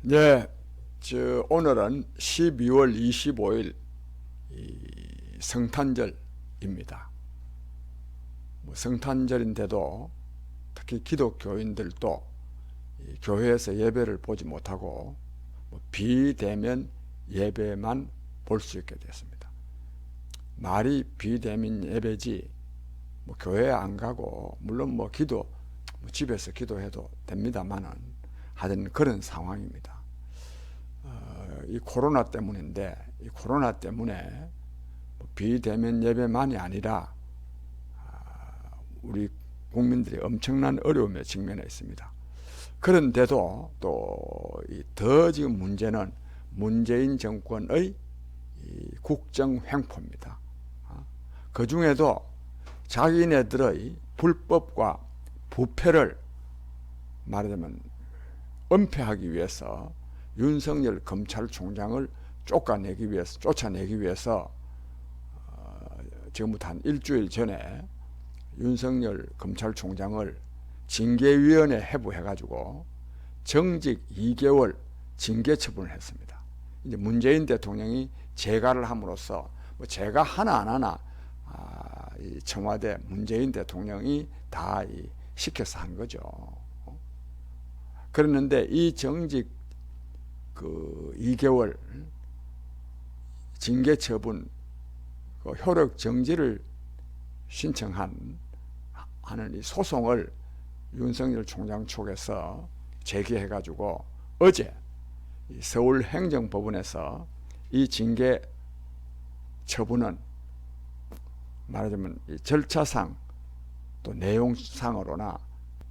네, 저 오늘은 12월 25일 이 성탄절입니다. 뭐 성탄절인데도 특히 기독교인들도 이 교회에서 예배를 보지 못하고 뭐 비대면 예배만 볼 수 있게 됐습니다. 말이 비대면 예배지 뭐 교회 안 가고 물론 뭐 기도 뭐 집에서 기도해도 됩니다만은 하여튼 그런 상황입니다. 어, 이 코로나 때문인데 이 코로나 때문에 뭐 비대면 예배만이 아니라 아, 우리 국민들이 엄청난 어려움에 직면해 있습니다. 그런데도 또 더 지금 문제는 문재인 정권의 국정 횡포입니다. 아, 그 중에도 자기네들의 불법과 부패를 말하자면 은폐하기 위해서 윤석열 검찰총장을 쫓아내기 위해서 쫓아내기 위해서 어, 지금부터 한 일주일 전에 윤석열 검찰총장을 징계위원회 해부해가지고 정직 2개월 징계 처분을 했습니다. 이제 문재인 대통령이 재가를 함으로써 뭐 재가 하나 안 하나 아, 이 청와대 문재인 대통령이 다 이, 시켜서 한 거죠. 그랬는데 이 정직 그 2개월 징계 처분 그 효력 정지를 신청한 하는 이 소송을 윤석열 총장 쪽에서 제기해 가지고 어제 서울 행정법원에서 이 징계 처분은 말하자면 절차상 또 내용상으로나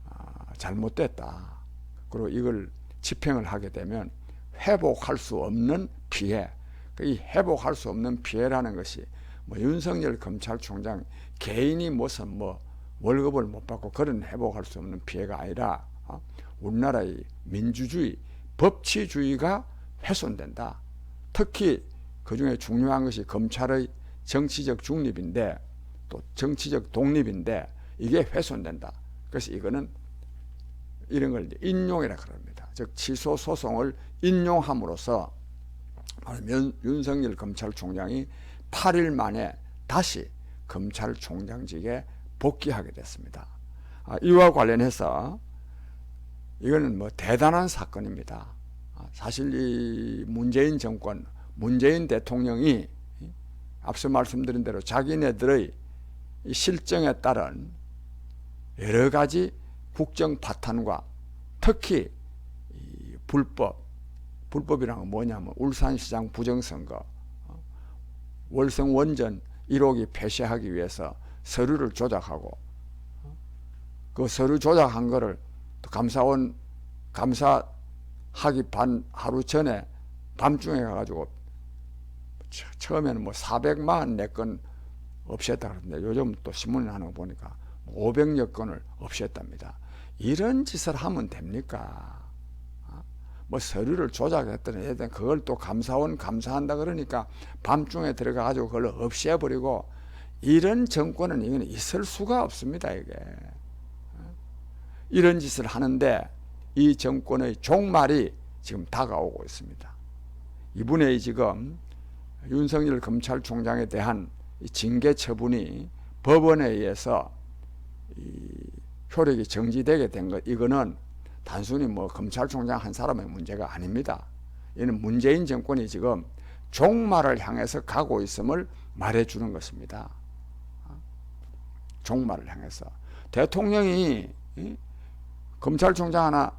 아, 잘못됐다. 그리고 이걸 집행을 하게 되면 회복할 수 없는 피해. 그이 회복할 수 없는 피해라는 것이 뭐 윤석열 검찰총장 개인이 무슨 뭐 월급을 못 받고 그런 회복할 수 없는 피해가 아니라 어? 우리나라의 민주주의, 법치주의가 훼손된다. 특히 그 중에 중요한 것이 검찰의 정치적 중립인데 또 정치적 독립인데 이게 훼손된다. 그래서 이거는 이런 걸 인용이라 그럽니다. 즉 취소 소송을 인용함으로써 윤석열 검찰총장이 8일 만에 다시 검찰총장직에 복귀하게 됐습니다. 아, 이와 관련해서 이거는 뭐 대단한 사건입니다. 아, 사실 이 문재인 정권, 문재인 대통령이 앞서 말씀드린 대로 자기네들의 실정에 따른 여러 가지 국정 파탄과 특히 불법, 불법이란 건 뭐냐면 울산시장 부정선거, 어, 월성 원전 1호기 폐쇄하기 위해서 서류를 조작하고 어, 그 서류 조작한 거를 감사원 감사하기 반 하루 전에 밤중에 가가지고 처음에는 뭐 400만 내건 없앴다 그러는데 요즘 또 신문에 나는 거 보니까 500여 건을 없앴답니다. 이런 짓을 하면 됩니까? 어? 뭐 서류를 조작했더니 애들 그걸 또 감사원 감사한다 그러니까 밤중에 들어가 가지고 그걸 없애 버리고 이런 정권은 이건 있을 수가 없습니다 이게 어? 이런 짓을 하는데 이 정권의 종말이 지금 다가오고 있습니다. 이분의 지금 윤석열 검찰총장에 대한 징계 처분이 법원에 의해서 효력이 정지되게 된 것, 이거는 단순히 뭐 검찰총장 한 사람의 문제가 아닙니다. 이는 문재인 정권이 지금 종말을 향해서 가고 있음을 말해주는 것입니다. 종말을 향해서. 대통령이 검찰총장 하나,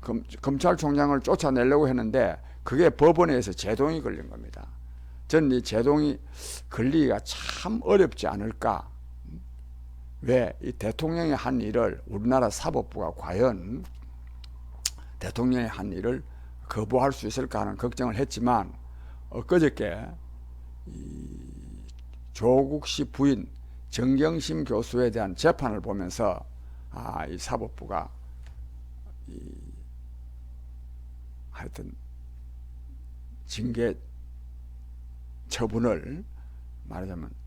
검, 검찰총장을 쫓아내려고 했는데 그게 법원에 서 제동이 걸린 겁니다. 저는 이 제동이 걸리기가 참 어렵지 않을까. 왜 이 대통령이 한 일을 우리나라 사법부가 과연 대통령이 한 일을 거부할 수 있을까 하는 걱정을 했지만 엊그저께 이 조국 씨 부인 정경심 교수에 대한 재판을 보면서 아, 이 사법부가 이 하여튼 징계 처분을 말하자면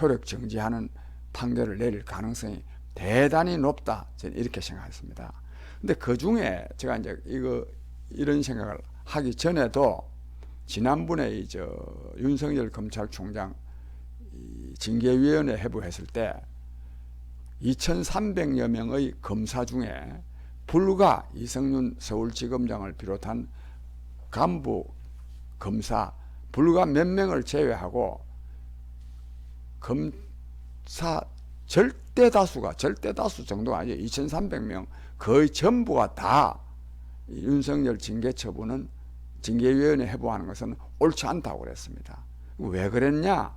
효력 정지하는 판결을 내릴 가능성이 대단히 높다. 저는 이렇게 생각했습니다. 근데 그 중에 제가 이제 이거 이런 생각을 하기 전에도 지난번에 이저 윤석열 검찰총장 이 징계위원회 해부했을 때 2,300여 명의 검사 중에 불과 이성윤 서울지검장을 비롯한 간부 검사 불과 몇 명을 제외하고 검사 절대 다수가 절대 다수 정도가 아니에요. 2,300명 거의 전부가 다 윤석열 징계 처분은 징계위원회 해부하는 것은 옳지 않다고 그랬습니다. 왜 그랬냐?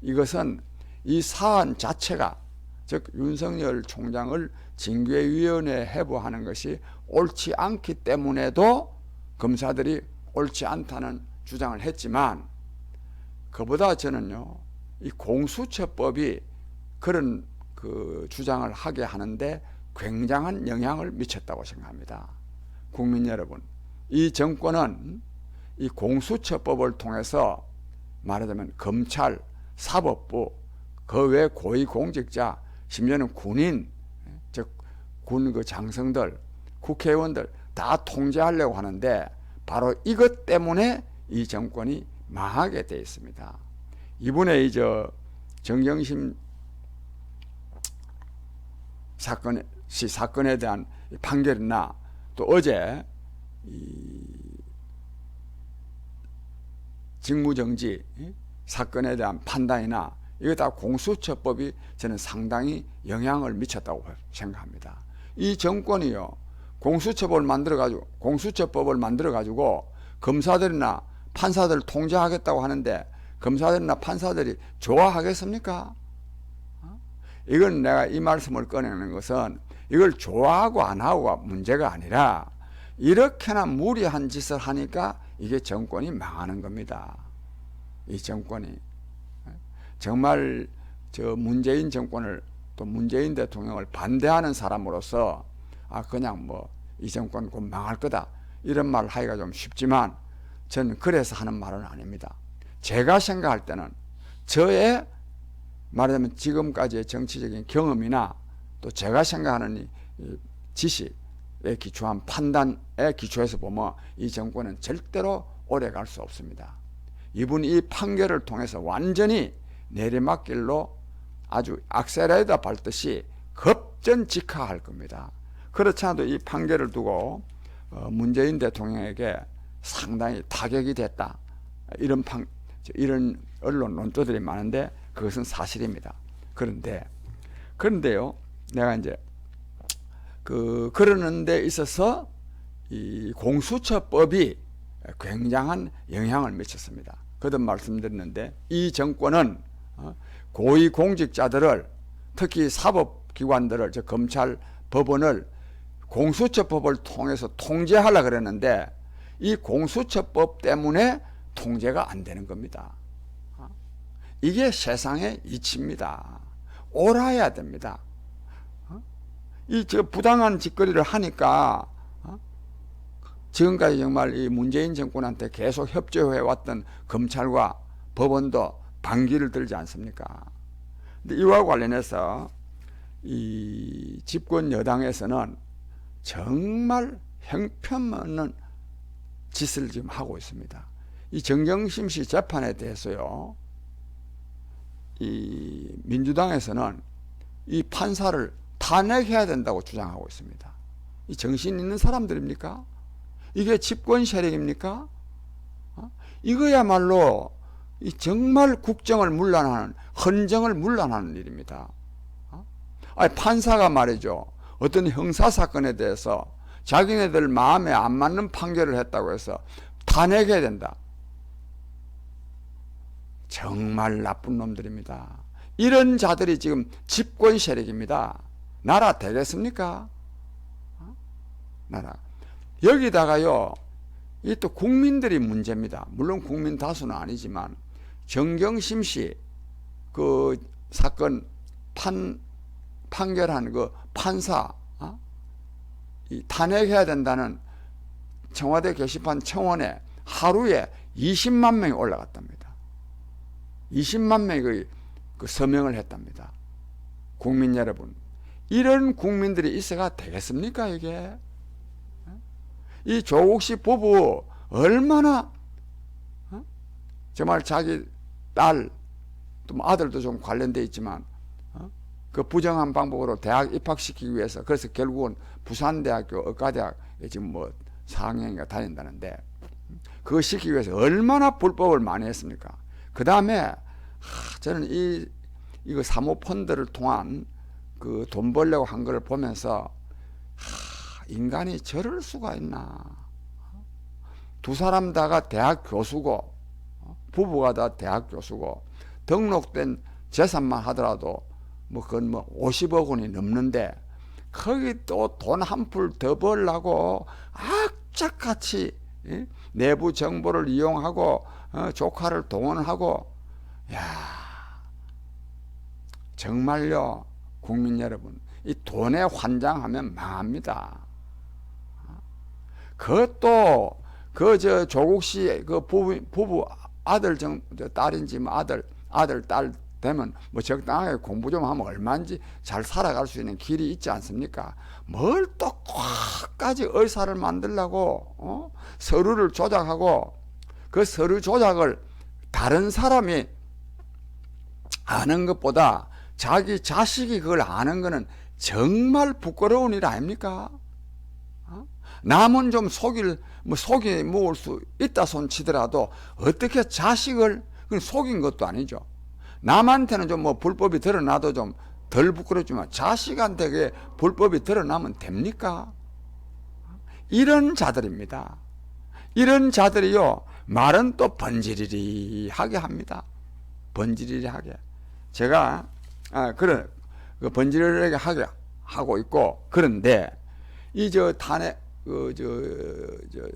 이것은 이 사안 자체가 즉 윤석열 총장을 징계위원회 해부하는 것이 옳지 않기 때문에도 검사들이 옳지 않다는 주장을 했지만 그보다 저는요 이 공수처법이 그런 그 주장을 하게 하는데 굉장한 영향을 미쳤다고 생각합니다. 국민 여러분, 이 정권은 이 공수처법을 통해서 말하자면 검찰, 사법부, 그 외 고위공직자, 심지어는 군인, 즉 군 그 장성들, 국회의원들 다 통제하려고 하는데 바로 이것 때문에 이 정권이 망하게 돼 있습니다. 이번에 이저 정경심 사건 시 사건에 대한 판결이나 또 어제 이 직무정지 사건에 대한 판단이나 이거 다 공수처법이 저는 상당히 영향을 미쳤다고 생각합니다. 이 정권이요 공수처법을 만들어 가지고 공수처법을 만들어 가지고 검사들이나 판사들을 통제하겠다고 하는데 검사들이나 판사들이 좋아하겠습니까? 어? 이건 내가 이 말씀을 꺼내는 것은 이걸 좋아하고 안 하고가 문제가 아니라 이렇게나 무리한 짓을 하니까 이게 정권이 망하는 겁니다. 이 정권이 정말 저 문재인 정권을 또 문재인 대통령을 반대하는 사람으로서 아 그냥 뭐 이 정권 곧 망할 거다 이런 말 하기가 좀 쉽지만 저는 그래서 하는 말은 아닙니다. 제가 생각할 때는 저의 말하자면 지금까지의 정치적인 경험이나 또 제가 생각하는 이 지식에 기초한 판단에 기초해서 보면 이 정권은 절대로 오래 갈 수 없습니다. 이분이 이 판결을 통해서 완전히 내리막길로 아주 악셀레이터 밟듯이 급전직하할 겁니다. 그렇지 않아도 이 판결을 두고 어, 문재인 대통령에게 상당히 타격이 됐다. 이런 판, 이런 언론 논조들이 많은데 그것은 사실입니다. 그런데 그런데요, 내가 이제 그 그러는 데 있어서 이 공수처법이 굉장한 영향을 미쳤습니다. 거듭 말씀드렸는데 이 정권은 어, 고위 공직자들을 특히 사법기관들을 저 검찰, 법원을 공수처법을 통해서 통제하려 그랬는데 이 공수처법 때문에 통제가 안 되는 겁니다. 어? 이게 세상의 이치입니다. 옳아야 됩니다. 어? 이저 부당한 짓거리를 하니까 지금까지 정말 이 문재인 정권한테 계속 협조해 왔던 검찰과 법원도 반기를 들지 않습니까? 근데 이와 관련해서 이 집권 여당에서는 정말 형편없는 짓을 지금 하고 있습니다. 이 정경심 씨 재판에 대해서요, 이 민주당에서는 이 판사를 탄핵해야 된다고 주장하고 있습니다. 이 정신 있는 사람들입니까? 이게 집권 세력입니까? 어? 이거야말로 정말 국정을 문란하는 헌정을 문란하는 일입니다. 어? 아니 판사가 말이죠. 어떤 형사 사건에 대해서 자기네들 마음에 안 맞는 판결을 했다고 해서 탄핵해야 된다. 정말 나쁜 놈들입니다. 이런 자들이 지금 집권 세력입니다. 나라 되겠습니까? 어? 나라. 여기다가요, 이 또 국민들이 문제입니다. 물론 국민 다수는 아니지만 정경심 씨 그 사건 판 판결한 그 판사 어? 이 탄핵해야 된다는 청와대 게시판 청원에 하루에 20만 명이 올라갔답니다. 20만 명이 그, 그 서명을 했답니다. 국민 여러분, 이런 국민들이 있어가 되겠습니까 이게? 이 조국 씨 부부 얼마나 어? 정말 자기 딸, 또뭐 아들도 좀 관련돼 있지만 어? 그 부정한 방법으로 대학 입학시키기 위해서 그래서 결국은 부산대학교 의과대학에 지금 뭐 4학년인가 다닌다는데 그거 시키기 위해서 얼마나 불법을 많이 했습니까? 그 다음에 저는 이 이거 사모 펀드를 통한 그 돈 벌려고 한 걸 보면서 하, 인간이 저럴 수가 있나? 두 사람 다가 대학 교수고 부부가 다 대학 교수고 등록된 재산만 하더라도 뭐 그건 뭐 50억 원이 넘는데 거기 또 돈 한 푼 더 벌라고 악착같이 예? 내부 정보를 이용하고 어, 조카를 동원하고 야 정말요 국민 여러분 이 돈에 환장하면 망합니다. 그것도 그 저 조국 씨그 부부, 부부 아들 정저 딸인지 뭐 아들 아들 딸 되면 뭐 적당하게 공부 좀 하면 얼마인지 잘 살아갈 수 있는 길이 있지 않습니까? 뭘 또 꽉까지 의사를 만들라고 어? 서류를 조작하고 그 서류 조작을 다른 사람이 아는 것보다 자기 자식이 그걸 아는 거는 정말 부끄러운 일 아닙니까? 어? 남은 좀 속일 뭐 속이 모을 수 있다 손 치더라도 어떻게 자식을 속인 것도 아니죠. 남한테는 좀 뭐 불법이 드러나도 좀 덜 부끄럽지만 자식한테 그 불법이 드러나면 됩니까? 이런 자들입니다. 이런 자들이요 말은 또 번지르르하게 합니다. 번지르르하게 제가 아 그래 그 번지르르하게 하게 하고 있고 그런데 이 저 탄핵 그저 저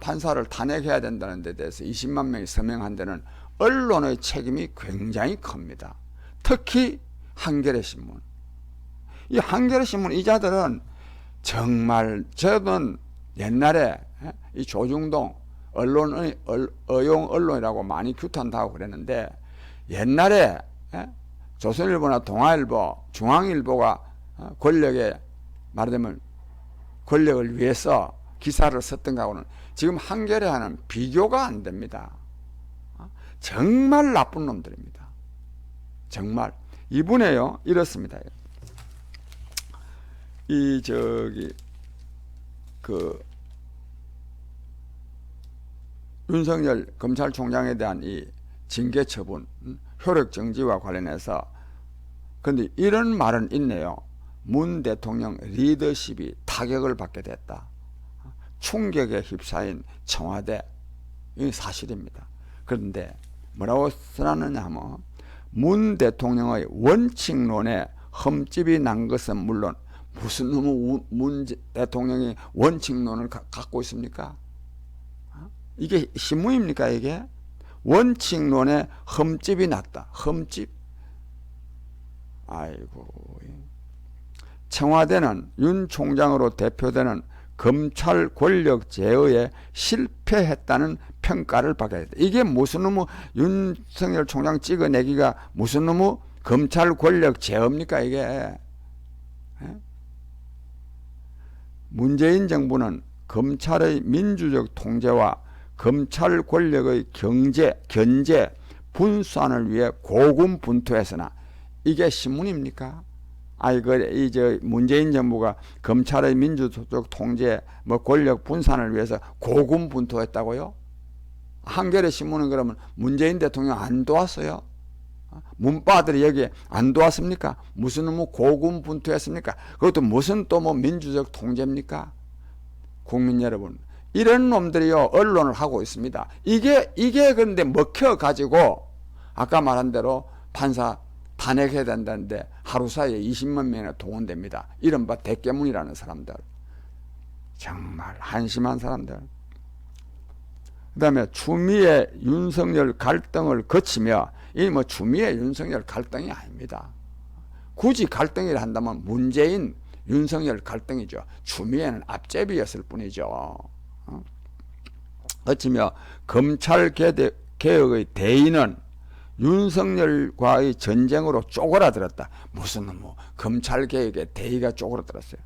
판사를 탄핵해야 된다는 데 대해서 20만 명이 서명한 데는 언론의 책임이 굉장히 큽니다. 특히 한겨레 신문. 이 한겨레 신문 이자들은 정말 저는 옛날에 이 조중동 언론의 어용 언론이라고 많이 규탄하고 그랬는데 옛날에 조선일보나 동아일보, 중앙일보가 권력에 말하자면 권력을 위해서 기사를 썼던 거하고는 지금 한겨레 하는 비교가 안 됩니다. 정말 나쁜 놈들입니다. 정말 이분에요 이렇습니다. 이 저기 그 윤석열 검찰총장에 대한 이 징계 처분 효력 정지와 관련해서 근데 이런 말은 있네요. 문 대통령 리더십이 타격을 받게 됐다. 충격에 휩싸인 청와대 이 사실입니다. 그런데 뭐라고 써놨느냐 하면 문 대통령의 원칙론에 흠집이 난 것은 물론 무슨 놈의 문 대통령이 원칙론을 가, 갖고 있습니까? 이게 신문입니까 이게? 원칙론에 흠집이 났다. 흠집. 아이고. 청와대는 윤 총장으로 대표되는 검찰 권력 제어에 실패했다는 평가를 받아야 돼. 이게 무슨 놈의 윤석열 총장 찍어내기가 무슨 놈의 검찰 권력 제어입니까 이게? 에? 문재인 정부는 검찰의 민주적 통제와 검찰 권력의 경제, 견제, 분산을 위해 고군분투했으나 이게 신문입니까? 아이 그이저 문재인 정부가 검찰의 민주적 통제, 뭐 권력 분산을 위해서 고군분투했다고요? 한겨레 신문은 그러면 문재인 대통령 안 도왔어요? 문바들이 여기 안 도왔습니까? 무슨 뭐 고군분투했습니까? 그것도 무슨 또 뭐 민주적 통제입니까? 국민 여러분, 이런 놈들이요 언론을 하고 있습니다. 이게 이게 그런데 먹혀 가지고 아까 말한 대로 판사 탄핵해야 된다는데 하루 사이에 20만 명이나 동원됩니다. 이른바 대깨문이라는 사람들. 정말 한심한 사람들. 그 다음에 추미애 윤석열 갈등을 거치며 이 뭐 추미애 윤석열 갈등이 아닙니다. 굳이 갈등이라 한다면 문재인 윤석열 갈등이죠. 추미애는 앞제비였을 뿐이죠. 어? 거치며 검찰 개혁의 대인은 윤석열과의 전쟁으로 쪼그라들었다. 무슨 뭐 검찰 개혁의 대의가 쪼그라들었어요.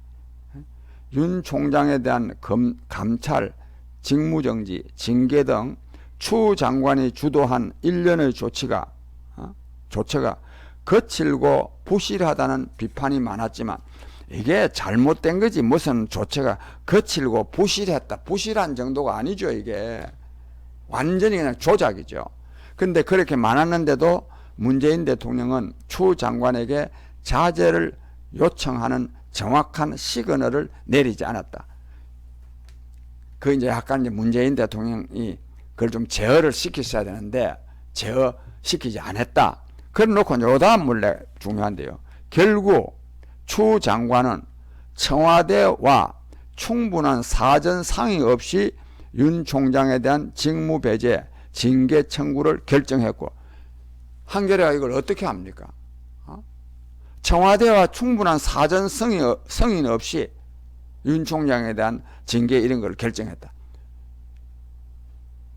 윤 총장에 대한 검, 감찰, 직무정지, 징계 등 추 장관이 주도한 일련의 조치가 어? 조처가 거칠고 부실하다는 비판이 많았지만 이게 잘못된 거지 무슨 조처가 거칠고 부실했다 부실한 정도가 아니죠 이게 완전히 그냥 조작이죠 근데 그렇게 많았는데도 문재인 대통령은 추 장관에게 자제를 요청하는 정확한 시그널을 내리지 않았다. 그 이제 약간 이제 문재인 대통령이 그걸 좀 제어를 시켰어야 되는데 제어 시키지 않았다. 그래 놓고 요 다음 물레 중요한데요. 결국 추 장관은 청와대와 충분한 사전 상의 없이 윤 총장에 대한 직무 배제, 징계 청구를 결정했고 한겨레가 이걸 어떻게 합니까? 어? 청와대와 충분한 사전 승인, 승인 없이 윤 총장에 대한 징계 이런 걸 결정했다.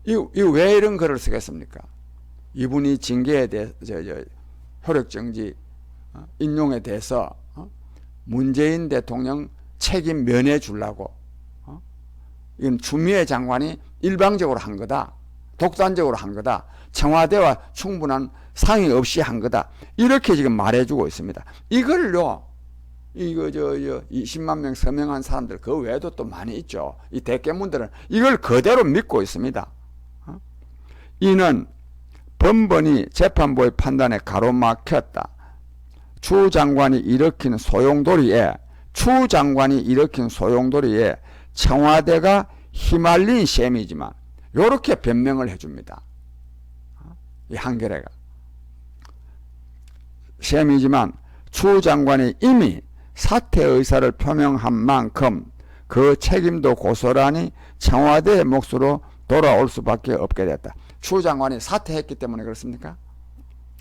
이왜 이런 글을 쓰겠습니까? 이분이 징계에 대해 저, 저, 효력정지 어, 인용에 대해서 어? 문재인 대통령 책임 면해 주려고 어? 이건 추미애 장관이 일방적으로 한 거다. 독단적으로 한 거다. 청와대와 충분한 상의 없이 한 거다. 이렇게 지금 말해주고 있습니다. 이걸요, 이거 저, 저 20만 명 서명한 사람들 그 외에도 또 많이 있죠. 이 대깨문들은 이걸 그대로 믿고 있습니다. 어? 이는 번번이 재판부의 판단에 가로막혔다. 추 장관이 일으킨 소용돌이에 추 장관이 일으킨 소용돌이에 청와대가 휘말린 셈이지만 이렇게 변명을 해줍니다. 이 한겨레가 셈이지만 추 장관이 이미 사퇴 의사를 표명한 만큼 그 책임도 고스란히 청와대의 몫으로 돌아올 수밖에 없게 됐다. 추 장관이 사퇴했기 때문에 그렇습니까?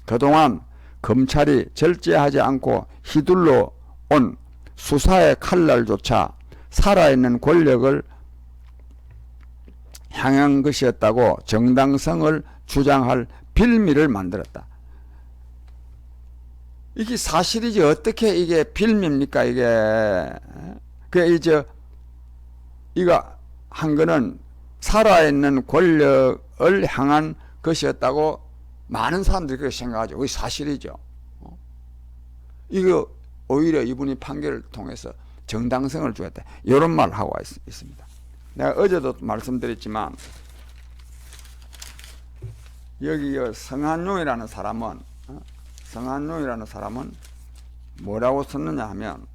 그동안 검찰이 절제하지 않고 휘둘러 온 수사의 칼날조차 살아있는 권력을 향한 것이었다고 정당성을 주장할 빌미를 만들었다. 이게 사실이지 어떻게 이게 빌미입니까 이게 그 이제 이거 한 거는 살아있는 권력을 향한 것이었다고 많은 사람들이 그렇게 생각하죠. 그게 사실이죠. 어? 이거 오히려 이분이 판결을 통해서 정당성을 주었다. 이런 말을 하고 있, 습니다 내가 어제도 말씀드렸지만 여기 성한용이라는 사람은 어? 성한용이라는 사람은 뭐라고 썼느냐 하면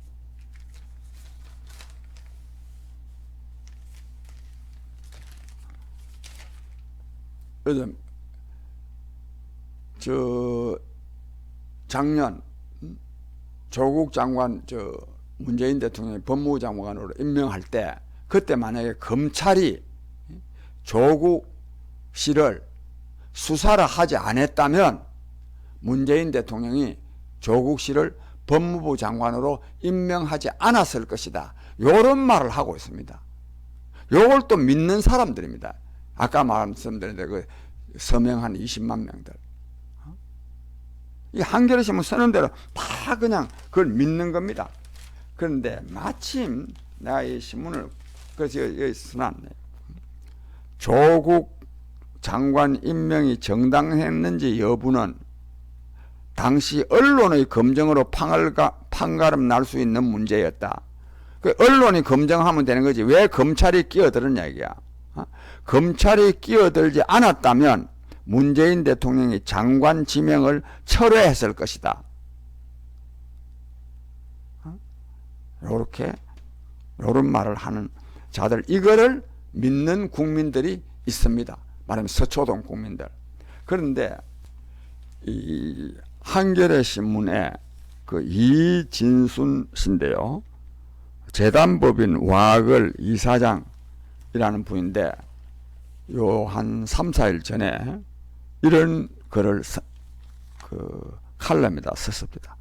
요즘 저 작년 음? 조국 장관 저 문재인 대통령이 법무부 장관으로 임명할 때 그때 만약에 검찰이 조국 씨를 수사를 하지 않았다면 문재인 대통령이 조국 씨를 법무부 장관으로 임명하지 않았을 것이다. 요런 말을 하고 있습니다. 요걸 또 믿는 사람들입니다. 아까 말씀드린 그 서명한 20만 명들. 이 한겨레 신문 쓰는 대로 다 그냥 그걸 믿는 겁니다. 그런데 마침 내가 이 신문을 그래서 여기 써놨네. 조국 장관 임명이 정당했는지 여부는 당시 언론의 검증으로 판갈가, 판가름 날 수 있는 문제였다. 그 언론이 검증하면 되는 거지. 왜 검찰이 끼어들었냐 이게야. 어? 검찰이 끼어들지 않았다면 문재인 대통령이 장관 지명을 철회했을 것이다. 어? 이런 말을 하는 자들 이거를 믿는 국민들이 있습니다. 말하면 서초동 국민들. 그런데 이 한겨레 신문에 그 이진순 씨인데요. 재단법인 와글 이사장이라는 분인데 요 한 3, 4일 전에 이런 글을 서, 그 칼럼에다 썼습니다.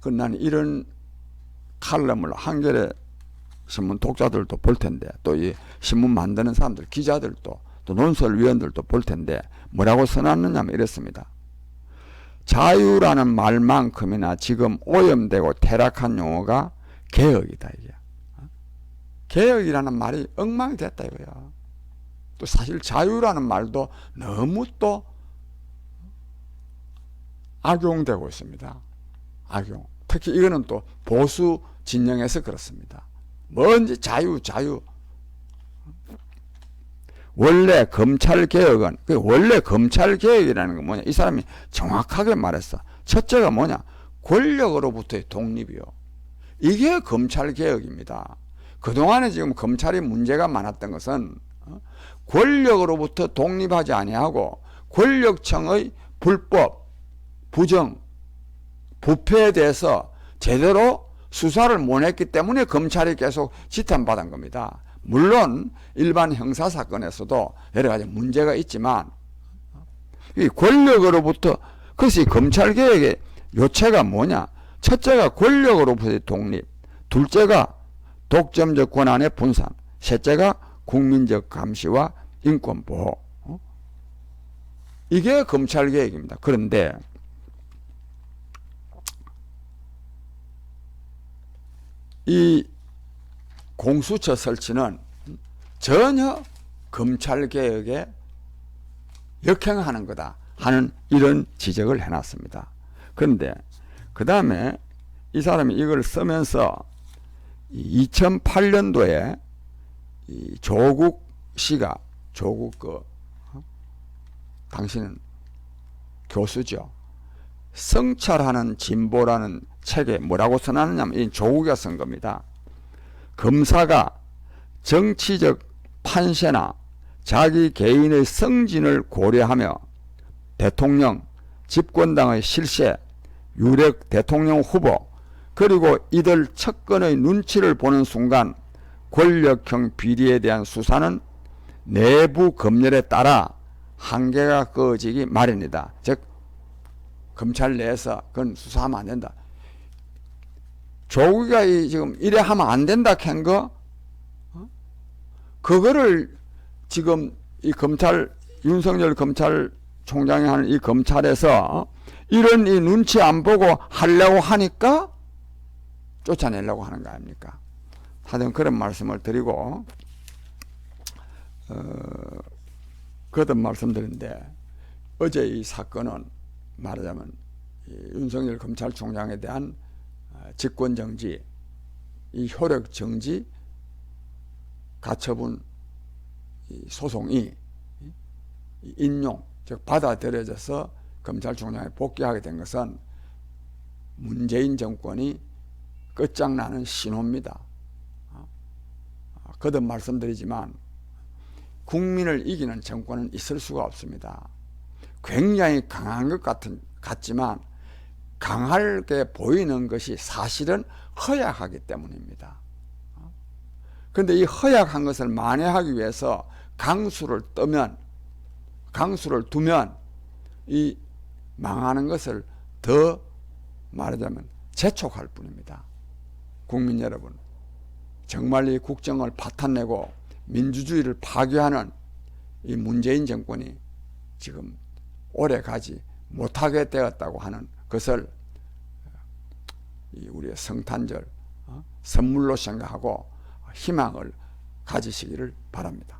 그 나는 이런 칼럼을 한겨레 신문 독자들도 볼 텐데 또 이 신문 만드는 사람들 기자들도 또 논설위원들도 볼 텐데 뭐라고 써놨느냐 면 이렇습니다. 자유라는 말만큼이나 지금 오염되고 퇴락한 용어가 개혁이다 이게. 개혁이라는 말이 엉망이 됐다 이거야. 또 사실 자유라는 말도 너무 또 악용되고 있습니다. 악용. 특히 이거는 또 보수 진영에서 그렇습니다. 뭔지 자유, 자유. 원래 검찰 개혁은 그 원래 검찰 개혁이라는 건 뭐냐? 이 사람이 정확하게 말했어. 첫째가 뭐냐? 권력으로부터의 독립이요. 이게 검찰 개혁입니다. 그동안에 지금 검찰이 문제가 많았던 것은 어? 권력으로부터 독립하지 아니하고 권력청의 불법, 부정, 부패에 대해서 제대로 수사를 못 했기 때문에 검찰이 계속 지탄받은 겁니다. 물론 일반 형사 사건에서도 여러 가지 문제가 있지만 이 권력으로부터 그것이 검찰 개혁의 요체가 뭐냐? 첫째가 권력으로부터의 독립, 둘째가 독점적 권한의 분산, 셋째가 국민적 감시와 인권 보호. 어? 이게 검찰 개혁입니다. 그런데 이 공수처 설치는 전혀 검찰 개혁에 역행하는 거다 하는 이런 지적을 해놨습니다. 그런데 그 다음에 이 사람이 이걸 쓰면서 2008년도에 조국 씨가 조국 그 어? 당신은 교수죠. 성찰하는 진보라는 책에 뭐라고 써놨느냐면 이 조국이가 쓴 겁니다. 검사가 정치적 판세나 자기 개인의 성진을 고려하며 대통령, 집권당의 실세, 유력 대통령 후보, 그리고 이들 측근의 눈치를 보는 순간 권력형 비리에 대한 수사는 내부 검열에 따라 한계가 꺼지기 마련이다. 즉 검찰 내에서 그건 수사하면 안 된다. 조국이가 이 지금 이래 하면 안 된다 캔 거, 어? 그거를 지금 이 검찰 윤석열 검찰총장이 하는 이 검찰에서 이런 이 눈치 안 보고 하려고 하니까 쫓아내려고 하는 거 아닙니까? 하여튼 그런 말씀을 드리고 어, 거듭 말씀드린데 어제 이 사건은 말하자면 윤석열 검찰총장에 대한 어, 직권 정지, 이 효력 정지 가처분 소송이 인용, 즉 받아들여져서 검찰총장에 복귀하게 된 것은 문재인 정권이 끝장나는 신호입니다. 어? 거듭 말씀드리지만 국민을 이기는 정권은 있을 수가 없습니다. 굉장히 강한 것 같은, 같지만 강하게 보이는 것이 사실은 허약하기 때문입니다. 그런데 이 허약한 것을 만회하기 위해서 강수를 뜨면 강수를 두면 이 망하는 것을 더 말하자면 재촉할 뿐입니다. 국민 여러분, 정말 이 국정을 파탄내고 민주주의를 파괴하는 이 문재인 정권이 지금 오래 가지 못하게 되었다고 하는 것을 우리의 성탄절 어? 선물로 생각하고 희망을 가지시기를 바랍니다.